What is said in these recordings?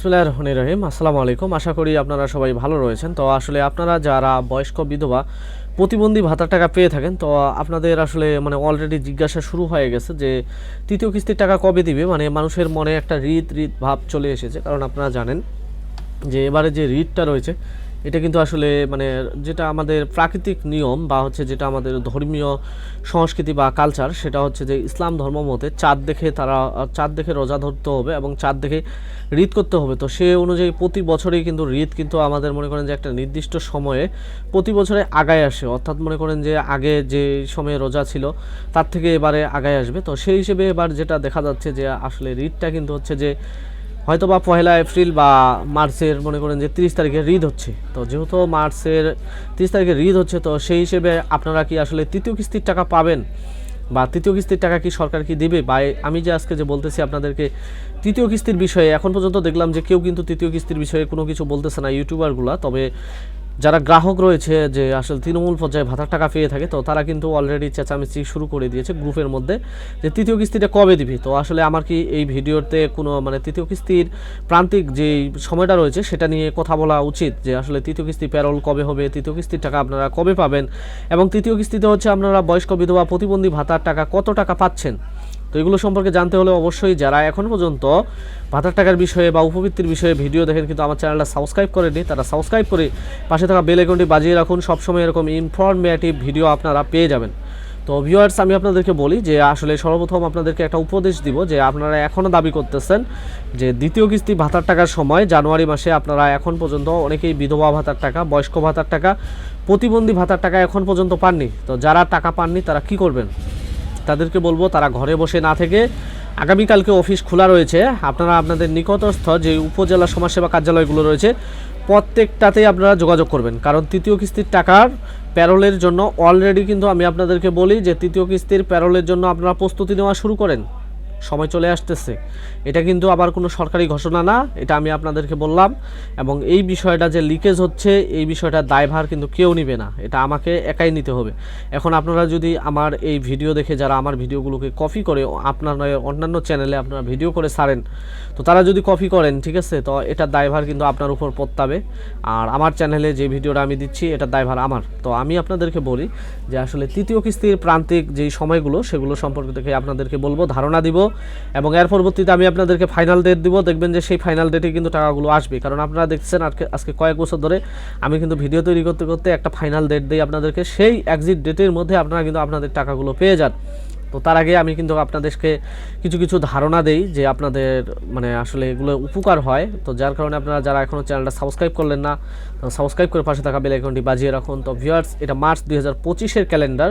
বিসমুল্লাহ রহমান রহিম। আসসালামু আলাইকুম। আশা করি আপনারা সবাই ভালো রয়েছেন। তো আসলে আপনারা যারা বয়স্ক বিধবা প্রতিবন্ধী ভাতার টাকা পেয়ে থাকেন, তো আপনাদের আসলে মানে অলরেডি জিজ্ঞাসা শুরু হয়ে গেছে যে তৃতীয় কিস্তির টাকা কবে দিবে? মানে মানুষের মনে একটা রীত রীত ভাব চলে এসেছে। কারণ আপনারা জানেন যে এবারে যে রিটটা রয়েছে এটা কিন্তু আসলে মানে যেটা আমাদের প্রাকৃতিক নিয়ম বা হচ্ছে যেটা আমাদের ধর্মীয় সংস্কৃতি বা কালচার সেটা হচ্ছে যে ইসলাম ধর্ম মতে চাঁদ দেখে তারা, চাঁদ দেখে রোজা ধরতে হবে এবং চাঁদ দেখে রিত করতে হবে। তো সে অনুযায়ী প্রতি বছরেই কিন্তু রিত কিন্তু আমাদের মনে করেন যে একটা নির্দিষ্ট সময়ে প্রতি বছরে আগায় আসে। অর্থাৎ মনে করেন যে আগে যে সময়ে রোজা ছিল, তার থেকে এবারে আগায় আসবে। তো সেই হিসেবে এবার যেটা দেখা যাচ্ছে যে আসলে রিতটা কিন্তু হচ্ছে যে হয়তো বা পয়লা এপ্রিল বা মার্চের মনে করেন যে তিরিশ তারিখে রিদ হচ্ছে। তো যেহেতু মার্চের তিরিশ তারিখে রিদ হচ্ছে, তো সেই হিসেবে আপনারা কি আসলে তৃতীয় কিস্তির টাকা পাবেন? বা তৃতীয় কিস্তির টাকা কি সরকার কি দেবে? বা আমি যে আজকে যে বলতেছি আপনাদেরকে তৃতীয় কিস্তির বিষয়ে, এখন পর্যন্ত দেখলাম যে কেউ কিন্তু তৃতীয় কিস্তির বিষয়ে কোনো কিছু বলতেছে না ইউটিউবারগুলো। তবে যারা গ্রাহক রয়েছে যে আসলে তৃণমূল পর্যায়ে ভাতার টাকা পেয়ে থাকে, তো তারা কিন্তু অলরেডি চেঁচামেচি শুরু করে দিয়েছে গ্রুপের মধ্যে যে তৃতীয় কিস্তিটা কবে দিবি? তো আসলে আমার কি এই ভিডিওতে কোনো মানে তৃতীয় কিস্তির প্রান্তিক যে সময়টা রয়েছে সেটা নিয়ে কথা বলা উচিত যে আসলে তৃতীয় কিস্তি প্যারোল কবে হবে, তৃতীয় কিস্তির টাকা আপনারা কবে পাবেন? এবং তৃতীয় কিস্তিতে হচ্ছে আপনারা বয়স্ক বিধবা প্রতিবন্ধী ভাতার টাকা কত টাকা পাচ্ছেন? তো এগুলো সম্পর্কে জানতে হলে অবশ্যই যারা এখন পর্যন্ত ভাতার টাকার বিষয়ে বা উপবৃত্তির বিষয়ে ভিডিও দেখেন, কিন্তু আমার চ্যানেলটা সাবস্ক্রাইব করেনি তারা সাবস্ক্রাইব করে পাশে থাকা বেল আইকনটি বাজিয়ে রাখুন। সবসময় এরকম ইনফরমেটিভ ভিডিও আপনারা পেয়ে যাবেন। তো ভিউয়ার্স আমি আপনাদেরকে বলি যে আসলে সর্বপ্রথম আপনাদেরকে একটা উপদেশ দিব যে আপনারা এখনও দাবি করতেছেন যে দ্বিতীয় কিস্তি ভাতার টাকার সময় জানুয়ারি মাসে আপনারা এখন পর্যন্ত অনেকেই বিধবা ভাতার টাকা, বয়স্ক ভাতার টাকা, প্রতিবন্ধী ভাতার টাকা এখন পর্যন্ত পাননি। তো যারা টাকা পাননি তারা কি করবেন? তাদেরকে বলব তারা ঘরে বসে না থেকে আগামীকালকে অফিস খোলা রয়েছে। আপনারা আপনাদের নিকটস্থ যে উপজেলা সমাজসেবা কার্যালয়গুলো রয়েছে, প্রত্যেকটাতেই আপনারা যোগাযোগ করবেন। কারণ তৃতীয় কিস্তির টাকার প্যারোলের জন্য অলরেডি কিন্তু আমি আপনাদেরকে বলি যে তৃতীয় কিস্তির প্যারোলের জন্য আপনারা প্রস্তুতি নেওয়া শুরু করেন। সময় চলে আসতেছে। এটা কিন্তু আবার কোনো সরকারি ঘোষণা না, এটা আমি আপনাদেরকে বললাম। এবং এই বিষয়টা যে লিকেজ হচ্ছে, এই বিষয়টার দায়ভার কিন্তু কেউ নিবে না, এটা আমাকে একাই নিতে হবে। এখন আপনারা যদি আমার এই ভিডিও দেখে যারা আমার ভিডিওগুলোকে কপি করে, আপনার নয়, অন্যান্য চ্যানেলে আপনারা ভিডিও করে সারেন, তো তারা যদি কপি করেন, ঠিক আছে? তো এটার দায়ভার কিন্তু আপনার উপর পড়তাবে আর আমার চ্যানেলে যে ভিডিওটা আমি দিচ্ছি এটার দায়ভার আমার। তো আমি আপনাদেরকে বলি যে আসলে তৃতীয় কিস্তির প্রান্তিক যেই সময়গুলো, সেগুলো সম্পর্কে থেকে আপনাদেরকে বলব, ধারণা দিব। এবং এর পরবর্তীতে আমি আপনাদেরকে ফাইনাল ডেট দিব। দেখবেন যে সেই ফাইনাল ডেটে কিন্তু টাকাগুলো আসবে। কারণ আপনারা দেখছেন আজকে কয়েক বছর ধরে আমি কিন্তু ভিডিও তৈরি করতে করতে একটা ফাইনাল ডেট দিই আপনাদেরকে। সেই এক্সিট ডেটের মধ্যে আপনারা কিন্তু আপনাদের টাকাগুলো পেয়ে যান। তো তার আগে আমি কিন্তু আপনাদেরকে কিছু কিছু ধারণা দেই যে আপনাদের মানে আসলে এগুলো উপকার হয়। তো যার কারণে আপনারা যারা এখনও চ্যানেলটা সাবস্ক্রাইব করলেন না সাবস্ক্রাইব করে পাশে থাকা বেল আইকনটি বাজিয়ে রাখুন। তো ভিউয়ার্স এটা মার্চ দুই হাজার পঁচিশের ক্যালেন্ডার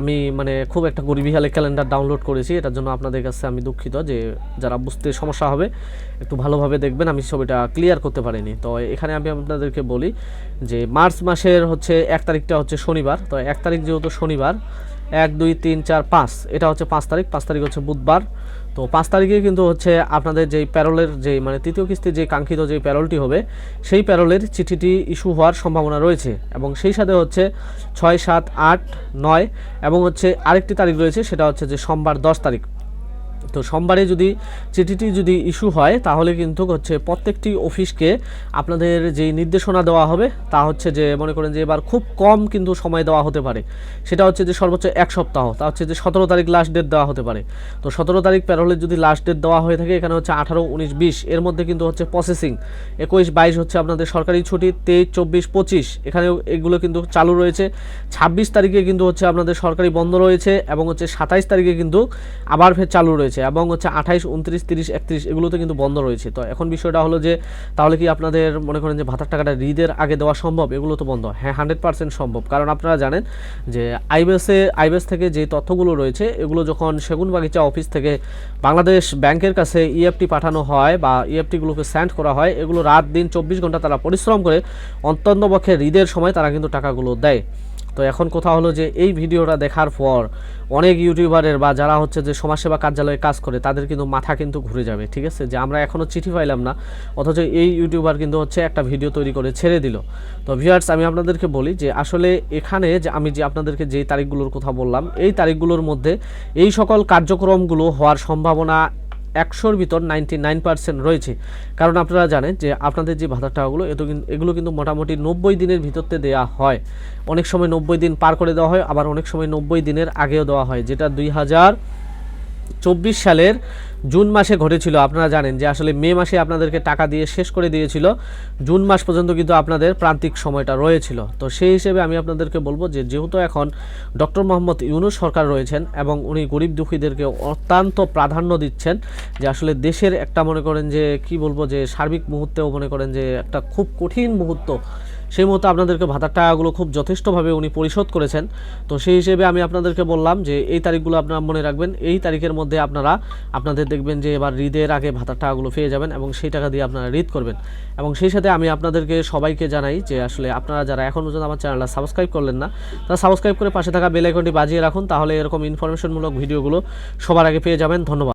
আমি মানে খুব একটা গরিবিহালে ক্যালেন্ডার ডাউনলোড করেছি। এটার জন্য আপনাদের কাছে আমি দুঃখিত যে যারা বুঝতে সমস্যা হবে, একটু ভালোভাবে দেখবেন। আমি ছবিটা ক্লিয়ার করতে পারিনি। তো এখানে আমি আপনাদেরকে বলি যে মার্চ মাসের হচ্ছে এক তারিখটা হচ্ছে শনিবার। তো এক তারিখ যেহেতু শনিবার এক, দুই, তিন, চার, পাঁচ। এটা হচ্ছে পাঁচ তারিখ পাঁচ তারিখ হচ্ছে বুধবার। তো পাঁচ তারিখে কিন্তু হচ্ছে আপনাদের যেই প্যারোলের যে মানে তৃতীয় কিস্তির যে কাঙ্ক্ষিত যে প্যারোলটি হবে, সেই প্যারোলের চিঠিটি ইস্যু হওয়ার সম্ভাবনা রয়েছে। এবং সেই সাথে হচ্ছে ছয়, সাত, আট, নয় এবং হচ্ছে আরেকটি তারিখ রয়েছে, সেটা হচ্ছে যে সোমবার দশ তারিখ। তো সোমবারে যদি চিঠিটি যদি ইস্যু হয়, তাহলে কিন্তু হচ্ছে প্রত্যেকটি অফিসকে আপনাদের যেই নির্দেশনা দেওয়া হবে, তা হচ্ছে যে মনে করেন যে এবার খুব কম কিন্তু সময় দেওয়া হতে পারে। সেটা হচ্ছে যে সর্বোচ্চ এক সপ্তাহ, তা হচ্ছে যে সতেরো তারিখ লাস্ট ডেট দেওয়া হতে পারে। তো সতেরো তারিখ প্যারোলের যদি লাস্ট ডেট দেওয়া হয়ে থাকে, এখানে হচ্ছে আঠারো, উনিশ, বিশ, এর মধ্যে কিন্তু হচ্ছে প্রসেসিং একুশ, বাইশ হচ্ছে আপনাদের সরকারি ছুটি, তেইশ, চব্বিশ, পঁচিশ, এখানেও এগুলো কিন্তু চালু রয়েছে। ছাব্বিশ তারিখে কিন্তু হচ্ছে আপনাদের সরকারি বন্ধ রয়েছে এবং হচ্ছে সাতাইশ তারিখে কিন্তু আবার ফের চালু রয়েছে। এবং হচ্ছে আঠাইশ, উনত্রিশ, তিরিশ, একত্রিশ এগুলোতে কিন্তু বন্ধ রয়েছে। তো এখন বিষয়টা হলো যে তাহলে কি আপনাদের মনে করেন যে ভাতার টাকাটা রিদের আগে দেওয়া সম্ভব? এগুলো তো বন্ধ। হ্যাঁ হান্ড্রেড পার্সেন্ট সম্ভব। কারণ আপনারা জানেন যে আইবেসে আইবেস থেকে যে তথ্যগুলো রয়েছে, এগুলো যখন সেগুন বাগিচা অফিস থেকে বাংলাদেশ ব্যাংকের কাছে ইএফটি পাঠানো হয় বা ইএফটিগুলোকে সেন্ড করা হয়, এগুলো রাত দিন চব্বিশ ঘণ্টা তারা পরিশ্রম করে অন্তন্তপক্ষে রিদের সময় তারা কিন্তু টাকাগুলো দেয়। তো এখন কথা হলো যে এই ভিডিওটা দেখার পর অনেক ইউটিউবারের বা যারা হচ্ছে যে সমাজসেবা কার্যালয়ে কাজ করে, তাদের কিন্তু মাথা কিন্তু ঘুরে যাবে, ঠিক আছে? যে আমরা এখনও চিঠি পাইলাম না, অথচ এই ইউটিউবার কিন্তু হচ্ছে একটা ভিডিও তৈরি করে ছেড়ে দিল। তো ভিউয়ার্স আমি আপনাদেরকে বলি যে আসলে এখানে যে আমি যে আপনাদেরকে যেই তারিখগুলোর কথা বললাম, এই তারিখগুলোর মধ্যে এই সকল কার্যক্রমগুলো হওয়ার সম্ভাবনা একশোর ভিতর নাইনটি নাইন পার্সেন্ট রয়েছে। কারণ আপনারা জানেন যে আপনাদের যে ভাতার টাকাগুলো, এত এগুলো কিন্তু মোটামুটি নব্বই দিনের ভিতরতে দেওয়া হয়। অনেক সময় নব্বই দিন পার করে দেওয়া হয়, আবার অনেক সময় নব্বই দিনের আগেও দেওয়া হয়, যেটা দুই হাজার চব্বিশ সালের জুন মাসে ঘটেছিল। আপনারা জানেন যে আসলে মে মাসে আপনাদেরকে টাকা দিয়ে শেষ করে দিয়েছিল। জুন মাস পর্যন্ত কিন্তু আপনাদের প্রান্তিক সময়টা রয়েছিল। তো সেই হিসেবে আমি আপনাদেরকে বলব যে যেহেতু এখন ডক্টর মোহাম্মদ ইউনুস সরকার রয়েছেন এবং উনি গরিব দুঃখীদেরকে অত্যন্ত প্রাধান্য দিচ্ছেন যে আসলে দেশের একটা মনে করেন যে কি বলব যে সার্বিক মুহূর্তেও মনে করেন যে একটা খুব কঠিন মুহূর্ত সেই মতো আপনাদেরকে ভাতার টাকাগুলো খুব যথেষ্টভাবে উনি পরিশোধ করেছেন। তো সেই হিসেবে আমি আপনাদেরকে বললাম যে এই তারিখগুলো আপনারা মনে রাখবেন। এই তারিখের মধ্যে আপনারা, আপনাদের দেখবেন যে এবার ঈদের আগে ভাতার টাকাগুলো পেয়ে যাবেন এবং সেই টাকা দিয়ে আপনারা রিড করবেন। এবং সেই সাথে আমি আপনাদেরকে সবাইকে জানাই যে আসলে আপনারা যারা এখন পর্যন্ত আমার চ্যানেলটা সাবস্ক্রাইব করলেন না তারা সাবস্ক্রাইব করে পাশে থাকা বেল আইকনটি বাজিয়ে রাখুন। তাহলে এরকম ইনফরমেশনমূলক ভিডিওগুলো সবার আগে পেয়ে যাবেন। ধন্যবাদ।